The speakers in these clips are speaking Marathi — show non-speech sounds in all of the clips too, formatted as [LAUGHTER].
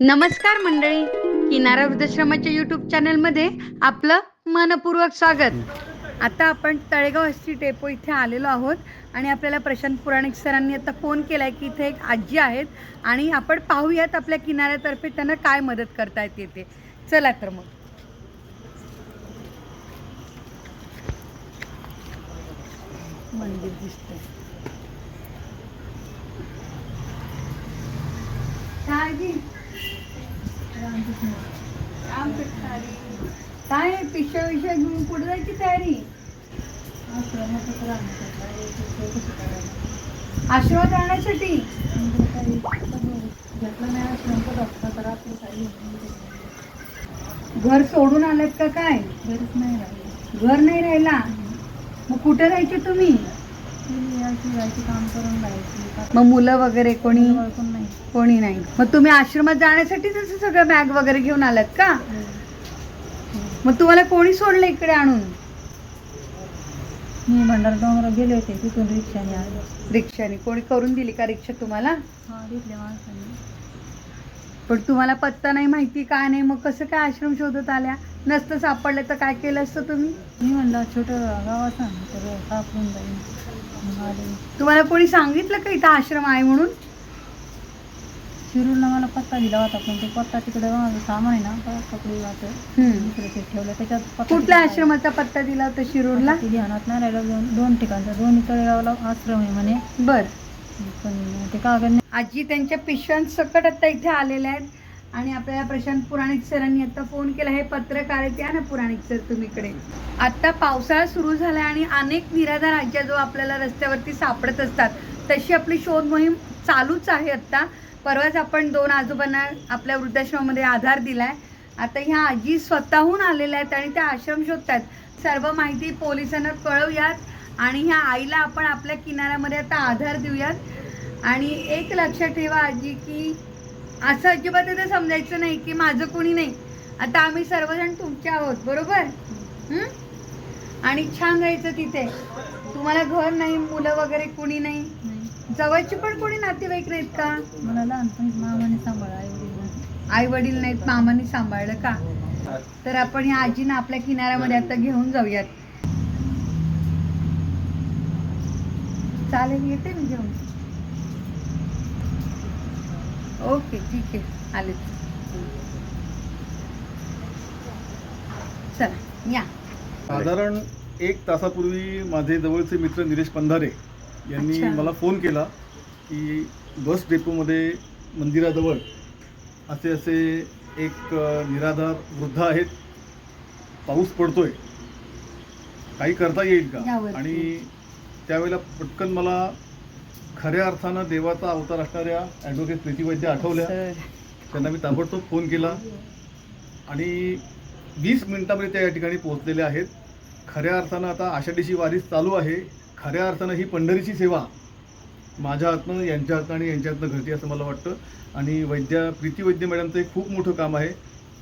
नमस्कार मंडळी. किनारा वृद्धाश्रमाच्या यूट्यूब चॅनलमध्ये आपलं मनपूर्वक स्वागत. आता आपण तळेगाव एस टी डेपो इथे आलेलो आहोत आणि आपल्याला प्रशांत पुराणिक सरांनी आता फोन केला आहे की इथे एक आजी आहेत आणि आपण पाहूयात आपल्या किनाऱ्यातर्फे त्यांना काय मदत करता येते चला तर मग. मंदिर दिसतंय. काय पिशव्या विषय घेऊन पुढे जायची तयारी? आशीर्वाद आणण्यासाठी घर सोडून आलेत का काय? घर नाही राहिला. मग कुठे राहायचे तुम्ही? मग मुलं वगैरे कोणी? कोणी नाही. मग तुम्ही आश्रमात जाण्यासाठी तसं सगळं बॅग वगैरे घेऊन आलात का? मग तुम्हाला कोणी सोडलं इकडे आणून? मी भंडारा डोंगरा गेले होते तिथून रिक्षाने आले. रिक्षाने. कोणी करून दिली का रिक्षा तुम्हाला? हा पण तुम्हाला पत्ता नाही माहिती काय नाही? मग कसं काय आश्रम शोधत आल्या? नसतं सापडलं तर काय केलं असतं तुम्ही? मी म्हणलं छोटं गाव असं तर सापडून जाईल. तुम्हाला कोणी सांगितलं का इथं आश्रम आहे म्हणून? शिरूरला मला पत्ता दिला होता पण ते पत्ता तिकडे माझं सामान आहे ना कपडे. दुसरं ते ठेवलं त्याच्यात पत्ता कुठल्या आश्रमाचा पत्ता दिला होता शिरूरला? ते ध्यानात नाही राहिलं दोन दोन ठिकाणचा दोन्ही तळेगावला आश्रम आहे म्हणे. बर. पण ते कागद नाही. आजी त्यांच्या पिशव्यांसकट आता इथे आलेल्या आहेत. आणि आपल्याला प्रशांत पुराणिक सरांनी आता फोन केला. हे पत्रकार आहेत या ना पुराणिक सर तुम्ही इकडे आता पावसाळा सुरू झाला आणि अनेक निराधार राज्या जो आपल्याला रस्त्यावरती सापडत असतात तशी आपली शोध मोहीम चालूच आहे आत्ता. परवाच आपण दोन आजोबांना आपल्या वृद्धाश्रमामध्ये आधार दिला आहे आता ह्या आजी स्वतःहून आलेल्या आहेत आणि त्या आश्रम शोधतात सर्व माहिती पोलिसांना कळवूयात आणि ह्या आईला आपण आपल्या किनाऱ्यामध्ये आता आधार देऊयात. आणि एक लक्षात ठेवा आजी की असं अजिबात इथे समजायचं नाही की माझं कोणी नाही. आता आम्ही सर्वजण तुमचे आहोत बरोबर? हं? आणि छान राहायचं तिथे. तुम्हाला घर नाही मुलं वगैरे कोणी नाही. नाही. जवळचे पण कोणी नातेवाईक नाहीत का? मला लहानपणी मामाने सांभाळा आई वडील आई वडील नाहीत मामांनी सांभाळलं का? तर आपण या आजीनं आपल्या किनाऱ्यामध्ये आता घेऊन जाऊयात. चालेल येते मी घेऊन. ओके ठीक आहे. आले चला या. साधारण एक तासापूर्वी माझे जवळचे मित्र निलेश पंधारे यांनी अच्छा. मला फोन केला की बस डेपोमध्ये मंदिराजवळ असे असे एक अ, निराधार वृद्ध आहेत. पाऊस पडतोय. काही करता येईल का? यावरती. आणि त्यावेळेला पटकन मला खऱ्या अर्थानं देवाचा अवतार असणाऱ्या ॲडव्होकेट प्रीती वैद्य आठवल्या त्यांना मी ताबडतोब फोन केला. आणि वीस मिनिटामध्ये त्या या ठिकाणी पोहोचलेले आहेत. खऱ्या अर्थानं आता आषाढीची वारीस चालू आहे. खऱ्या अर्थानं ही पंढरीची सेवा माझ्या हातनं यांच्या हातनं आणि यांच्या हातनं घडते असं मला वाटतं. आणि वैद्या प्रीती वैद्य मॅडमचं एक खूप मोठं काम आहे.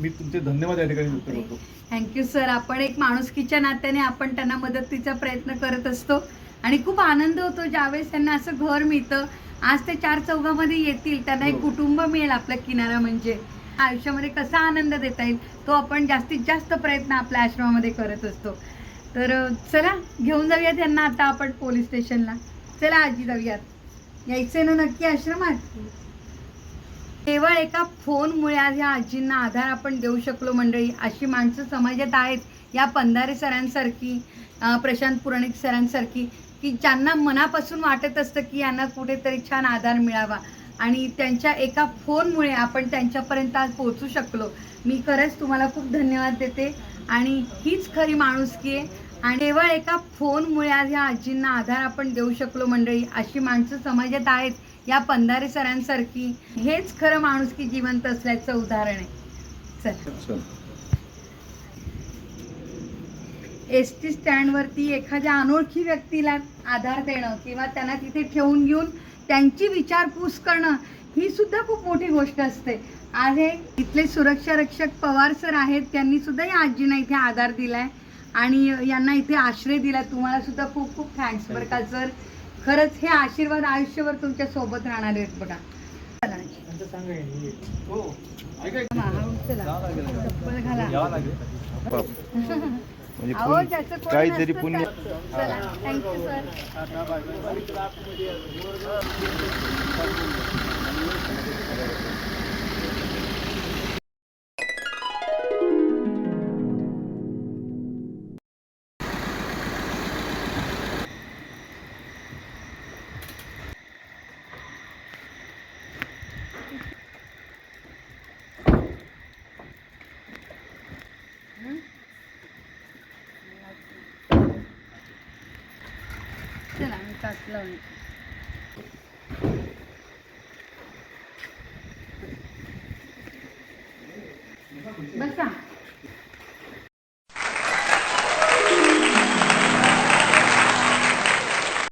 मी तुमचे धन्यवाद या ठिकाणी व्यक्त करतो. थँक्यू सर आपण एक माणुसकीच्या नात्याने आपण त्यांना मदतीचा प्रयत्न करत असतो. आणि खूप आनंद होतो ज्यावेळेस त्यांना असं घर मिळतं. आज ते चार चौघामध्ये येतील त्यांना एक हो. कुटुंब मिळेल आपला किनारा म्हणजे. आयुष्यामध्ये कसा आनंद देता येईल तो आपण जास्तीत जास्त प्रयत्न आपल्या आश्रमामध्ये करत असतो. तर चला घेऊन जाऊयात यांना आता आपण पोलीस स्टेशनला. चला आजी जाऊयात. यायचं ना नक्की आश्रमात? केवळ एका फोनमुळे आज ह्या आजींना आधार आपण देऊ शकलो मंडळी. अशी माणसं समाजात आहेत. या पंधारे सरांसारखी प्रशांत पुराणिक सरांसारखी. की ज्यांना मनापासून वाटत असतं की यांना कुठेतरी छान आधार मिळावा. आणि त्यांच्या एका फोनमुळे आपण त्यांच्यापर्यंत आज पोहोचू शकलो. मी खरंच तुम्हाला खूप धन्यवाद देते. आणि हीच खरी माणुसकी आहे. आणि केवळ एका फोनमुळे आज ह्या आजींना आधार आपण देऊ शकलो मंडळी अशी माणसं समाजात आहेत या पंधारे सरांसारखी. हेच खरं माणुसकी जिवंत असल्याचं उदाहरण आहे. चल. एस टी स्टँडवरती एखाद्या अनोळखी व्यक्तीला आधार देणं किंवा त्यांना तिथे ठेवून घेऊन त्यांची विचारपूस करणं ही सुद्धा खूप मोठी गोष्ट असते. आज हे इथले सुरक्षा रक्षक पवार सर आहेत त्यांनी सुद्धा या आजींना इथे आधार दिलाय आणि यांना इथे आश्रय दिला तुम्हाला सुद्धा खूप खूप थँक्स बरं का सर? खरंच हे आशीर्वाद आयुष्यभर तुमच्यासोबत राहणार आहेत बघा. चला हो चप्पल घाला. [LAUGHS] म्हणजे अहो पुण्य- ज्याचं कोण काहीतरी नसतं पुण्य त्या- चला थँक्यू सर मी ताट लावून बसा